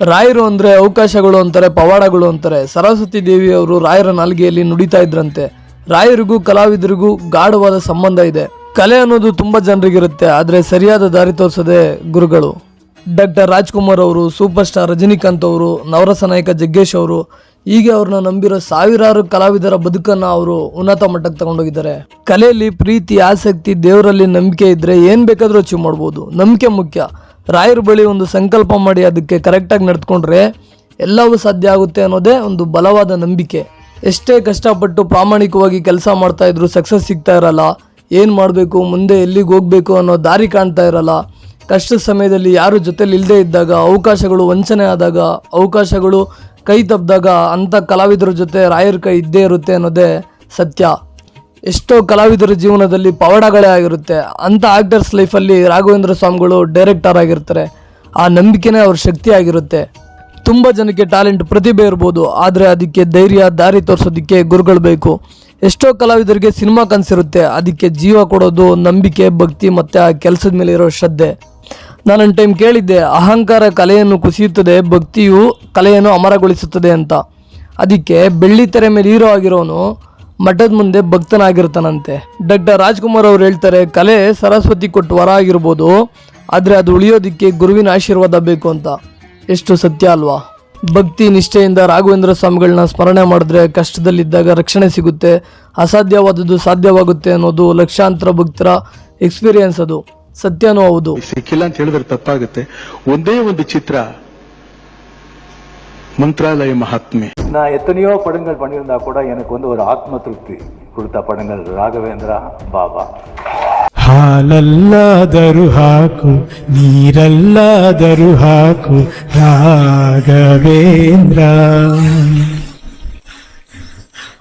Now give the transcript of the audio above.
ರಾಯರು ಅಂದರೆ ಅವಕಾಶಗಳು ಅಂತಾರೆ, ಪವಾಡಗಳು ಅಂತಾರೆ. ಸರಸ್ವತಿ ದೇವಿಯವರು ರಾಯರ ನಾಲ್ಗೆಯಲ್ಲಿ ನುಡಿತಾ ಇದ್ರಂತೆ. ರಾಯರಿಗೂ ಕಲಾವಿದರಿಗೂ ಗಾಢವಾದ ಸಂಬಂಧ ಇದೆ. ಕಲೆ ಅನ್ನೋದು ತುಂಬ ಜನರಿಗಿರುತ್ತೆ, ಆದರೆ ಸರಿಯಾದ ದಾರಿ ತೋರಿಸದೆ ಗುರುಗಳು. ಡಾಕ್ಟರ್ ರಾಜ್ಕುಮಾರ್ ಅವರು, ಸೂಪರ್ ಸ್ಟಾರ್ ರಜನಿಕಾಂತ್ ಅವರು ನವರಸ ನಾಯಕ ಜಗ್ಗೇಶ್ ಅವರು, ಹೀಗೆ ಅವ್ರನ್ನ ನಂಬಿರೋ ಸಾವಿರಾರು ಕಲಾವಿದರ ಬದುಕನ್ನು ಅವರು ಉನ್ನತ ಮಟ್ಟಕ್ಕೆ ತಗೊಂಡೋಗಿದ್ದಾರೆ. ಕಲೆಯಲ್ಲಿ ಪ್ರೀತಿ, ಆಸಕ್ತಿ, ದೇವರಲ್ಲಿ ನಂಬಿಕೆ ಇದ್ದರೆ ಏನು ಬೇಕಾದರೂ ಅಚೀವ್ ಮಾಡ್ಬೋದು. ನಂಬಿಕೆ ಮುಖ್ಯ. ರಾಯರ ಬಳಿ ಒಂದು ಸಂಕಲ್ಪ ಮಾಡಿ ಅದಕ್ಕೆ ಕರೆಕ್ಟಾಗಿ ನಡೆದುಕೊಂಡ್ರೆ ಎಲ್ಲವೂ ಸಾಧ್ಯ ಆಗುತ್ತೆ ಅನ್ನೋದೇ ಒಂದು ಬಲವಾದ ನಂಬಿಕೆ. ಎಷ್ಟೇ ಕಷ್ಟಪಟ್ಟು ಪ್ರಾಮಾಣಿಕವಾಗಿ ಕೆಲಸ ಮಾಡ್ತಾ ಇದ್ರು ಸಕ್ಸಸ್ ಸಿಗ್ತಾ ಇರಲ್ಲ. ಏನು ಮಾಡಬೇಕು, ಮುಂದೆ ಎಲ್ಲಿಗೆ ಹೋಗ್ಬೇಕು ಅನ್ನೋ ದಾರಿ ಕಾಣ್ತಾ ಇರಲ್ಲ. ಕಷ್ಟದ ಸಮಯದಲ್ಲಿ ಯಾರು ಜೊತೆಲಿ ಇಲ್ಲದೆ ಇದ್ದಾಗ, ಅವಕಾಶಗಳು ವಂಚನೆ ಆದಾಗ, ಅವಕಾಶಗಳು ಕೈ ತಪ್ಪಿದಾಗ ಅಂಥ ಕಲಾವಿದರ ಜೊತೆ ರಾಯರ ಕೈ ಇದ್ದೇ ಇರುತ್ತೆ ಅನ್ನೋದೇ ಸತ್ಯ. ಎಷ್ಟೋ ಕಲಾವಿದರ ಜೀವನದಲ್ಲಿ ಪವಾಡಗಳೇ ಆಗಿರುತ್ತೆ. ಅಂಥ ಆ್ಯಕ್ಟರ್ಸ್ ಲೈಫಲ್ಲಿ ರಾಘವೇಂದ್ರ ಸ್ವಾಮಿಗಳು ಡೈರೆಕ್ಟರ್ ಆಗಿರ್ತಾರೆ. ಆ ನಂಬಿಕೆನೇ ಅವ್ರ ಶಕ್ತಿ ಆಗಿರುತ್ತೆ. ತುಂಬ ಜನಕ್ಕೆ ಟ್ಯಾಲೆಂಟ್, ಪ್ರತಿಭೆ ಇರ್ಬೋದು, ಆದರೆ ಅದಕ್ಕೆ ಧೈರ್ಯ, ದಾರಿ ತೋರಿಸೋದಕ್ಕೆ ಗುರುಗಳು ಬೇಕು. ಎಷ್ಟೋ ಕಲಾವಿದರಿಗೆ ಸಿನಿಮಾ ಕನಸಿರುತ್ತೆ, ಅದಕ್ಕೆ ಜೀವ ಕೊಡೋದು ನಂಬಿಕೆ, ಭಕ್ತಿ ಮತ್ತು ಆ ಕೆಲಸದ ಮೇಲೆ ಇರೋ ಶ್ರದ್ಧೆ. ನಾನೊಂದು ಟೈಮ್ ಕೇಳಿದ್ದೆ, ಅಹಂಕಾರ ಕಲೆಯನ್ನು ಕುಸಿಯುತ್ತದೆ, ಭಕ್ತಿಯು ಕಲೆಯನ್ನು ಅಮರಗೊಳಿಸುತ್ತದೆ ಅಂತ. ಅದಕ್ಕೆ ಬೆಳ್ಳಿ ತೆರೆ ಮೇಲೆ ಹೀರೋ ಆಗಿರೋನು, ಮಠದ ಮುಂದೆ ಭಕ್ತನಾಗಿರ್ತಾನಂತೆ. ಡಾಕ್ಟರ್ ರಾಜ್ಕುಮಾರ್ ಅವರು ಹೇಳ್ತಾರೆ, ಕಲೆ ಸರಸ್ವತಿ ಕೊಟ್ಟು ವರ ಆಗಿರ್ಬೋದು, ಆದರೆ ಅದು ಉಳಿಯೋದಕ್ಕೆ ಗುರುವಿನ ಆಶೀರ್ವಾದ ಬೇಕು ಅಂತ. ಎಷ್ಟು ಸತ್ಯ ಅಲ್ವಾ? ಭಕ್ತಿ, ನಿಷ್ಠೆಯಿಂದ ರಾಘವೇಂದ್ರ ಸ್ವಾಮಿಗಳನ್ನ ಸ್ಮರಣೆ ಮಾಡಿದ್ರೆ ಕಷ್ಟದಲ್ಲಿದ್ದಾಗ ರಕ್ಷಣೆ ಸಿಗುತ್ತೆ. ಅಸಾಧ್ಯವಾದದ್ದು ಸಾಧ್ಯವಾಗುತ್ತೆ ಅನ್ನೋದು ಲಕ್ಷಾಂತರ ಭಕ್ತರ ಎಕ್ಸ್ಪೀರಿಯನ್ಸ್ ಅದು. ಸತ್ಯನೂ ಹೌದು ಸಿಕ್ಕಿಲ್ಲ ಅಂತ ಹೇಳಿದ್ರೆ ತಪ್ಪಾಗುತ್ತೆ ಒಂದೇ ಒಂದು ಚಿತ್ರ மந்த்ராலய மகாத்மே நான் எத்தனையோ படங்கள் பண்ணியிருந்தா கூட எனக்கு வந்து ஒரு ஆத்ம திருப்தி கொடுத்த படங்கள் ராகவேந்திரா பாபா ಹಾಲಲ್ಲಾದರೂ ಹಾಕು ನೀರಲ್ಲಾದರೂ ಹಾಕು ರಾಘವೇಂದ್ರ